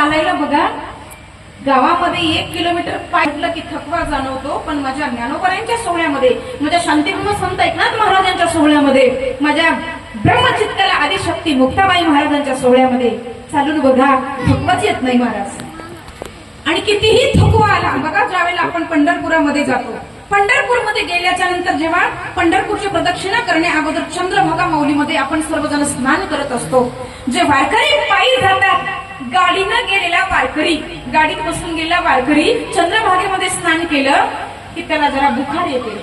चालायला बघा. गावामध्ये एक किलोमीटर पाहिलं की थकवा जाणवतो पण माझ्या ज्ञानोबरायांच्या सोहळ्यामध्ये माझ्या शांतीपूर्ण संत एकनाथ महाराजांच्या सोहळ्यामध्ये माझ्या ब्रह्मचित्ताला आदिशक्ती मुक्ताबाई महाराजांच्या सोहळ्यामध्ये चालून बघा थकवाच येत नाही महाराज. आणि कितीही थकवा आला बघा ज्यावेळेला आपण पंढरपुरामध्ये जातो. पंढरपूरमध्ये गेल्याच्यानंतर जेव्हा पंढरपूरची प्रदक्षिणा करण्या अगोदर चंद्रभागा माऊलीमध्ये आपण सर्वजण स्नान करत असतो. जे वारकरी पायी जातात गाडीनं गेलेला वारकरी गाडीत बसून गेलेला वारकरी चंद्रभागेमध्ये स्नान केलं की त्याला जरा बुखार येते.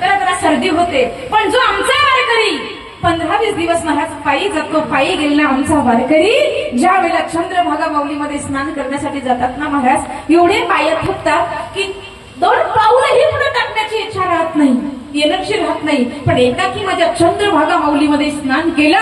त्याला जरा सर्दी होते. पण जो आमचा वारकरी पंधरा वीस दिवस महाराज पायी जातो पायी गेलेला आमचा वारकरी ज्या वेळेला चंद्रभागा माऊलीमध्ये स्नान करण्यासाठी जातात ना महाराज एवढे पाय थुकतात की दोन पाऊलही पुढे टाकण्याची इच्छा राहत नाही एनर्जी राहत नाही. पण एकाकी माझ्या चंद्रभागा माऊलीमध्ये स्नान केलं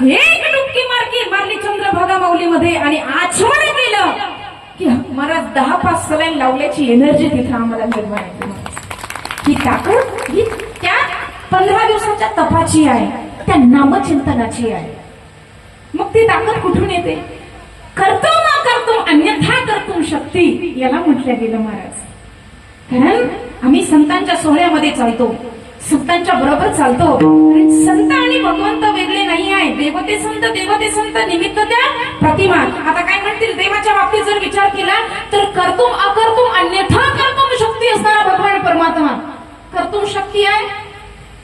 हे मध्ये आणि आचमन केलं की मला दहा पाच सलाईन लावल्याची एनर्जी तिथं आम्हाला निर्माण येते ही ताकद ही त्या पंधरा दिवसाच्या तपाची आहे त्या नामचिंतनाची आहे. मग ती ताकद कुठून येते? करतो ना करतो अन्यथा करतो शक्ती याला म्हटलं गेलं महाराज. कारण आम्ही संतांच्या सोहळ्यामध्ये चालतो. संतांच्या बरोबर चालतो. संत आणि भगवंत वेगळे नाही आहे. देवते संत देवते संत निमित्त त्या प्रतिमा. आता काय म्हणतील? देवाच्या बाबतीत जर विचार केला तर कर्तुम अकर्तुम अन्यथा कर्तुम शक्ती असणारा भगवान परमात्मा. कर्तुम शक्ती आहे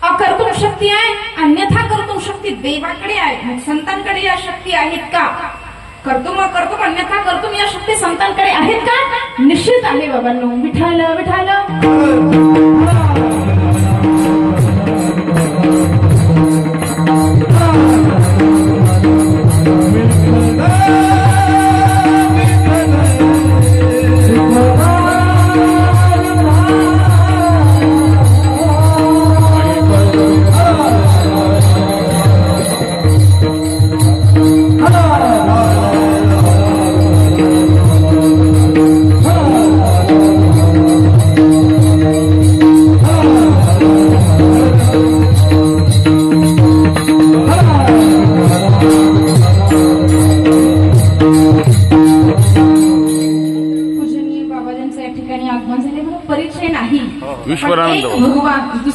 अकर्तुम शक्ती आहे अन्यथा कर्तुम शक्ती देवाकडे आहे. संतांकडे या शक्ती आहेत का? कर्तुम करतो अन्यथा कर्तुम या शक्ती संतांकडे आहेत का? निश्चित आहे बाबांनो. विठाल विठाल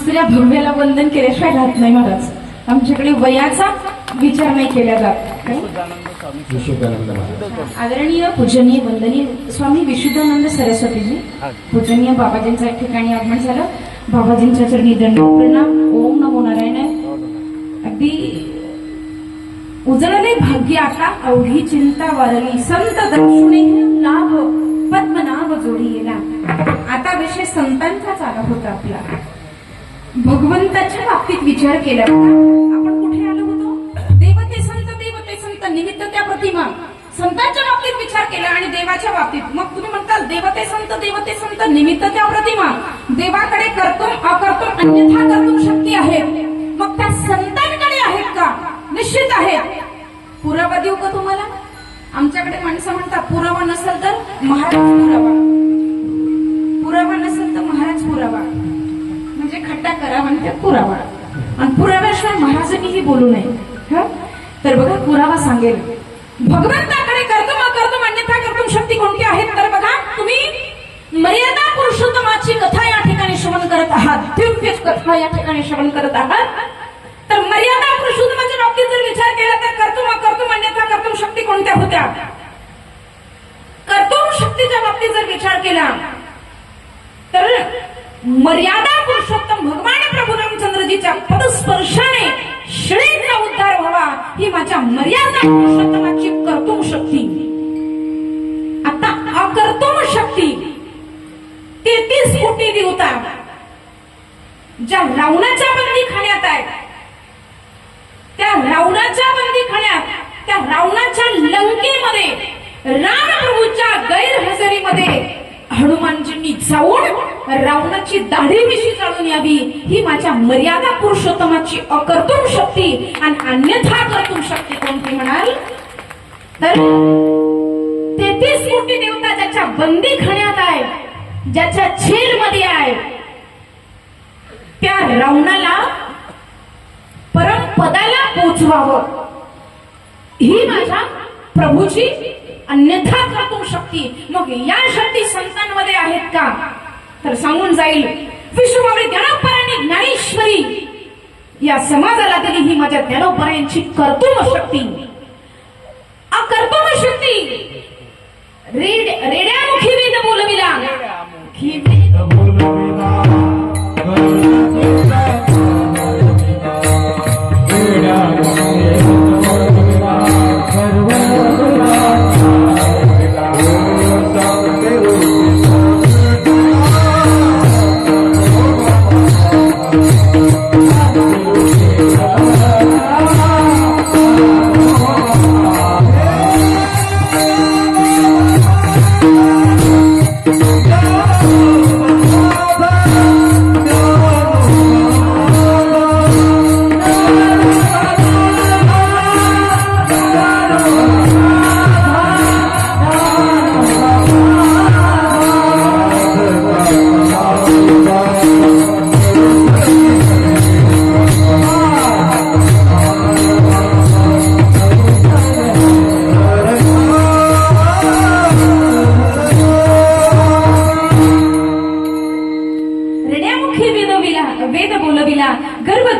दुसऱ्या भव्याला वंदन केल्याशिवाय राहत नाही महाराज. आमच्याकडे वयाचा विचार नाही केला जात. आदरणीय पूजनीय वंदनीय स्वामी विशुद्धानंद सरस्वतीजी पूजनीय बाबाजींचं या ठिकाणी आगमन झालं. बाबाजींच्या चरणी दंड प्रणाम. ओम नमो नारायण. अगदी उजळले भाग्य आता अवघी चिंता वारली. संत दक्षिणे लाभ पद्मनाभ जोडी येला आता विषय संतांचाच आला होता आपला. भगवंताच्या बाबतीत विचार केला. आपण कुठे आलो होतो? देवते संत देवते संत निमित्त त्या प्रतिमा. संतांच्या बाबतीत विचार केला आणि देवाच्या बाबतीत. मग तुम्ही म्हणताल देवते संत देवते संत निमित्त त्या प्रतिमा. देवाकडे करतो अकर्तुम अन्यथा करतो शक्ती आहे मग त्या संतांकडे आहेत का? निश्चित आहे पुरावा देऊ का तुम्हाला? आमच्याकडे माणसं म्हणतात पुरावा नसेल तर महाराज पुरावा. पुरावा नसेल तर महाराज पुरावा. म्हणजे खड्डा करा म्हणते पुरावा. आणि पुराव्याशिवाय महाराजांनीही बोलू नये. तर बघा पुरावा सांगेल. भगवंताकडे कर्तम अकर्तम अन्यथा कर्तम शक्ती कोणती आहेत तर बघा तुम्ही मर्यादा पुरुषोत्तमाची कथा या ठिकाणी श्रवण करत आहात. दिव्य कथा या ठिकाणी श्रवण करत आहात. तर मर्यादा पुरुषोत्तमाच्या बाबतीत जर विचार केला तर कर्तुम अकर्तुम अन्यथा कर्तुम शक्ती कोणत्या होत्या कर्तुम शक्तीच्या बाबतीत जर विचार केला तर मर्यादा पुरुषोत्तम भगवान प्रभू रामचंद्रजीच्या पदस्पर्शाने श्रेणीचा उद्धार व्हावा ही माझ्या मर्यादा पुरुषोत्तमाची कर्तुम शक्ती. आता अकर्तुम शक्ती. तेहतीस कोटी देवता ज्या रावणाच्या बंदी खाण्यात आहेत त्या रावणाच्या बंदी खाण्यात त्या रावणाच्या लंकेमध्ये रामप्रभूच्या गैरहजेरीमध्ये हनुमानजींनी जाऊन रावणाची दाढी विषयी जाळून यावी. ही माझ्या मर्यादा पुरुषोत्तमाची अकर्तुम शक्ती आणि अन्यथा कर्तुम शक्ती कोणती म्हणाल? तर तेहतीस कोटी देवता ज्याच्या बंदी खाण्यात आहे ज्याच्या झेल मध्ये आहे त्या रावणाला परमपदाला पोचवावं. ही माझ्या प्रभूची अन्यथा कर्तुम शक्ती. मग या शक्ती संतांमध्ये आहेत का? तर सांगून जाईल विश्वमावळी ज्ञानोपरांनी ज्ञानेश्वरी. या समाजाला दिली ही माझ्या ज्ञानोपरायांची कर्तुम शक्ती.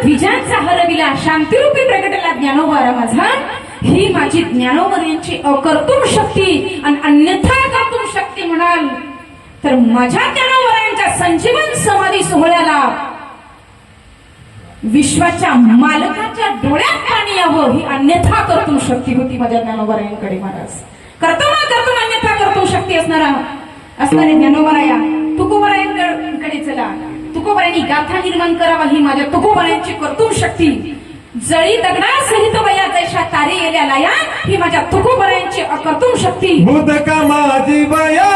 गर्भ द्विजांचा हरविला शांतिरूपी प्रगटला ज्ञानोबारा माझा ही माझी ज्ञानोबर यांची अकर्तुम शक्ती आणि अन्यथा कर्तुम शक्ती म्हणाल तर माझ्या ज्ञानोबरायांच्या संजीवन समाधी सोहळ्याला विश्वाच्या मालकाच्या डोळ्यात पाणी यावं ही अन्यथा कर्तुम शक्ती होती माझ्या ज्ञानोबरायांकडे महाराज. करतो कर्तुम अन्यथा कर्तुम शक्ती असणारा असणारे ज्ञानोबराया तुकोबरायांकडे चला. तुकोबरायांनी गाथा निर्माण करावा ही माझ्या तुकोबरायांची कर्तुम शक्ती. जळी दगडा सहित वया जैशा तारे येल्या लाया ही माझ्या तुकोबरायांची अकर्तुम शक्ती. मुदका माझी बया.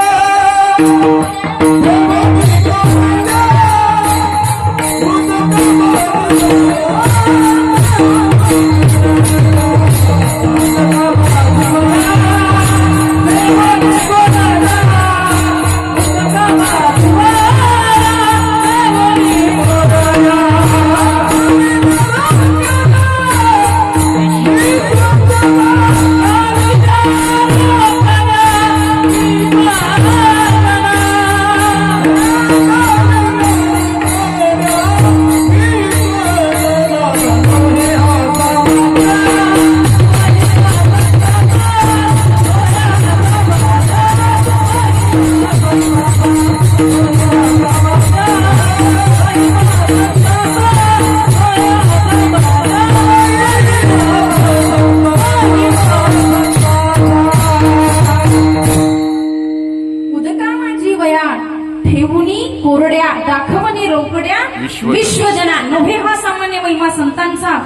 महिमा संतांचा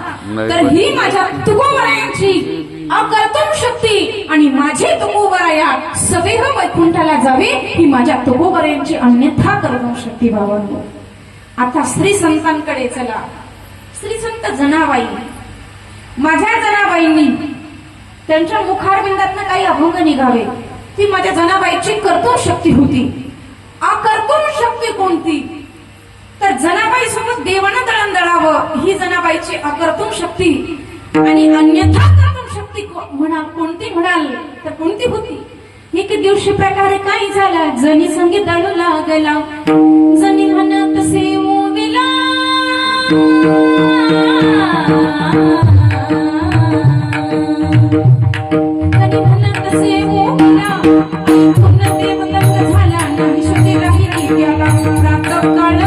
तर ही माझ्या तुकोबरायांची अकर्तुम शक्ती आणि माझे तुकोबराया सदेह वैकुंठाला जावे ही माझ्या तुकोबरायांची अन्यथा कर्तुम शक्ती भावांनो आता स्त्री संतांकडे चला. स्त्री संत जनाबाई. माझ्या जनाबाईंनी त्यांच्या मुखारविंदातनं काही अभंग निघावे. ती माझ्या जनाबाईची कर्तुम शक्ती होती. अकर्तुम शक्ती कोणती? तर जनाबाई सोबत देवानं दळण दळावं. देवाची अकर्तम शक्ती आणि अन्यथा कर्तम शक्ती म्हणा कोणती म्हणाल तर कोणती होती? एक दिवशी प्रकारे काय झाला जनी संगीत दाडू लागला. जनी म्हणत से झाला प्राप्त काळ